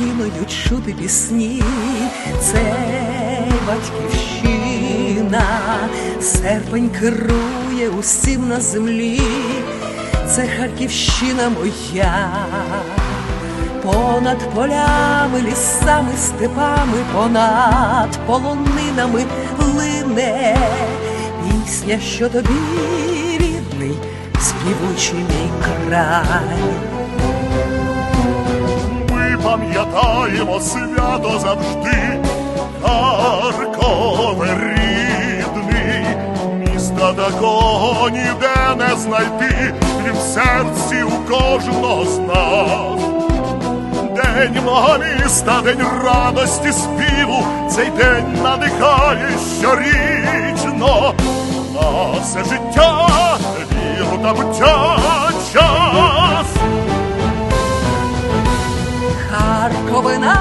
Україною чути пісні, це батьківщина, серпень керує усім на землі, це Харківщина моя, понад полями, лісами, степами, понад полонинами лине пісня, що тобі рідний, співучий мій край. Пам'ятаємо свято завжди, Харкове рідний, міста такого ніде не знайти, крім серці у кожного з нас. День мого міста, день радості співу, цей день надихає щорічно на все життя, віру та буття час. Харкове наш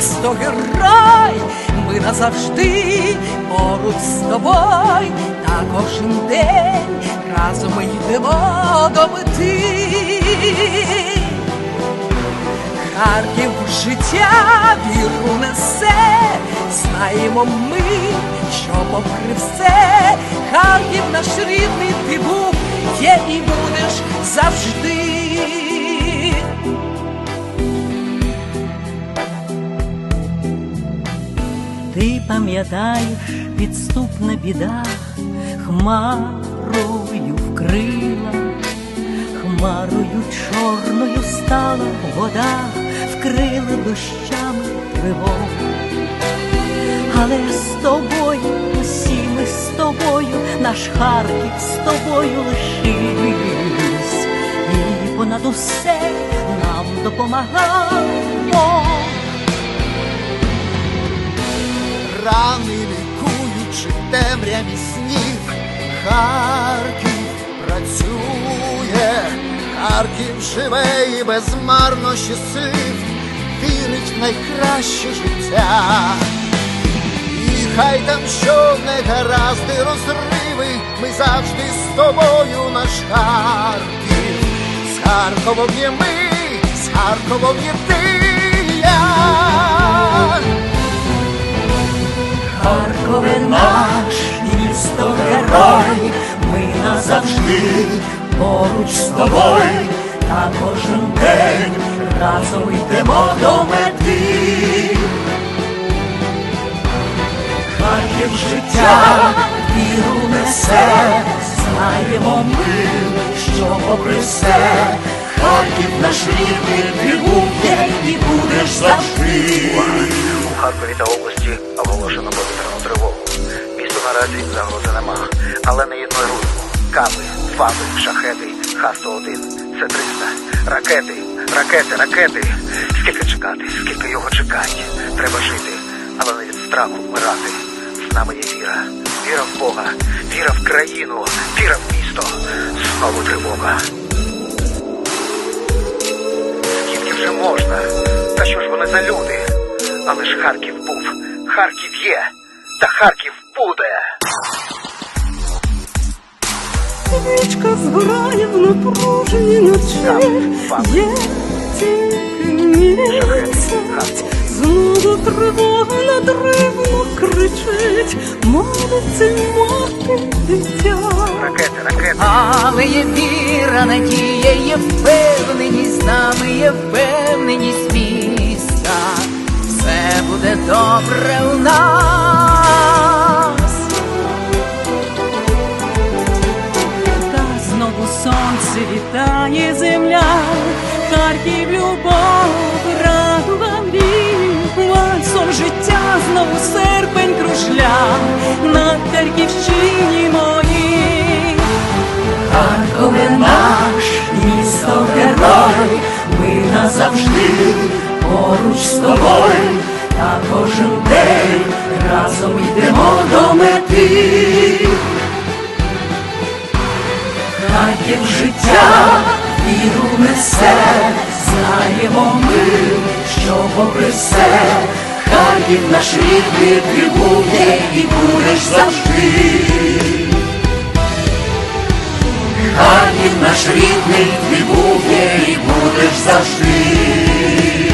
місто герой, ми назавжди поруч з тобою, та кожен день разом ми йдемо до мети. Харків життя віру несе, знаємо ми, що попри все, Харків наш рідний ти був, є і будеш завжди. Ти пам'ятаєш підступна біда, хмарою вкрила, хмарою чорною стала вода, вкрила дощами тривог. Але з тобою, усі ми з тобою, наш Харків з тобою лишився, і понад усе нам допомагав Бог. Рани лікуючи темряві снів, Харків працює, Харків живе і безмарно щаслив, вірить в найкраще життя. І хай там що не гаразди розриви, ми завжди з тобою наш Харків, з Харковом є ми, з Харковом є ти Харкове наш місто герой, ми назавжди поруч з тобою, та кожен день разом йдемо до мети. Харків життя віру несе, знаємо ми, що попри все, Харків наш рідний ти був і будеш завжди. У Харкові та області оголошено повітряну тривогу. Місту наразі загрози нема, але не ігноруємо. Каби, фаби, шахеди, Х-101, С-300, ракети, ракети, ракети. Скільки чекати, скільки його чекати? Треба жити, але не від страху вмирати. З нами є віра, віра в Бога, віра в країну, віра в місто. Знову тривога. Скільки вже можна? Та що ж вони за люди? Але ж Харків був, Харків є, та Харків буде. Свічка згорає в напружені ночі, є тільки місяць, знову тривога надривно кричить, молиться мати дитя. Ракети, ракети. Але є віра, надія, є впевненість, з нами є впевненість буде добре у нас. Та знову сонце вітає земля, Харків любов, радува мрій, вальсом життя знову серпень кружля на Харківщині моїй. Харкове наш, місто герой, ми назавжди поруч з тобою, та кожен день разом йдемо до мети. Харків життя віру несе, знаємо ми, що попри все, Харків наш рідний ти і будеш завжди. Харків наш рідний ти був є і будеш завжди.